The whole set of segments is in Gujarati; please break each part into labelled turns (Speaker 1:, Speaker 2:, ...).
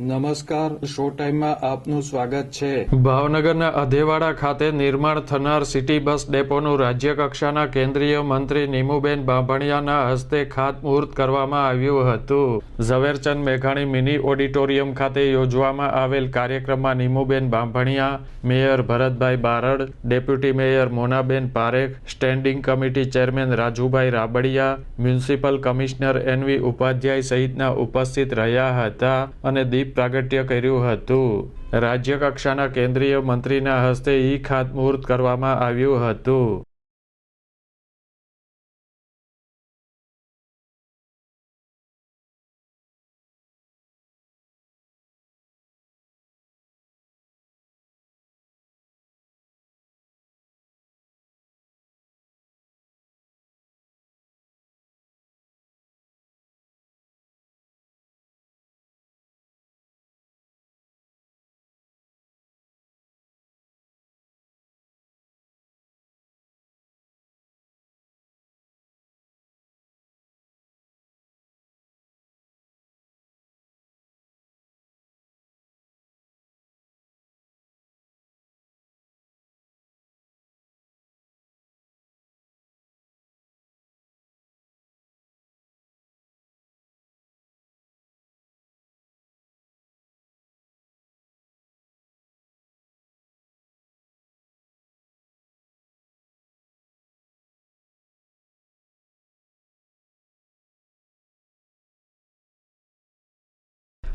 Speaker 1: નમસ્કાર, શો ટાઈમમાં આપનું સ્વાગત છે.
Speaker 2: ભાવનગરના અધેવાડા ખાતે નિર્માણ થનાર સિટી બસ ડેપોનું રાજ્ય કક્ષાના કેન્દ્રીય મંત્રી નીમુબેન બાંભણિયાના હસ્તે ખાતમુહૂર્ત કરવામાં આવ્યું હતું. ઝવેરચંદ મેઘાણી મિની ઓડિટોરિયમ ખાતે યોજવામાં આવેલ કાર્યક્રમમાં Nimuben Bambhaniya, mayor Bharatbhai Barad, deputy mayor Monaben Parekh, standing committee chairman Rajubhai Rabadiya, municipal commissioner NV Upadhyay સહિતના ઉપસ્થિત રહ્યા હતા અને દીપ પ્રાગટ્ય કર્યું હતું. રાજ્ય કક્ષાના કેન્દ્રીય મંત્રીના હસ્તે ઈ ખાતમુહૂર્ત કરવામાં આવ્યું હતું.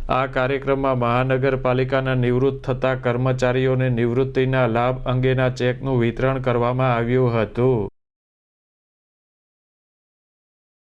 Speaker 2: આ કાર્યક્રમમાં મહાનગરપાલિકાના નિવૃત્ત થતા કર્મચારીઓને નિવૃત્તિના લાભ અંગેના ચેકનું વિતરણ કરવામાં આવ્યું હતું.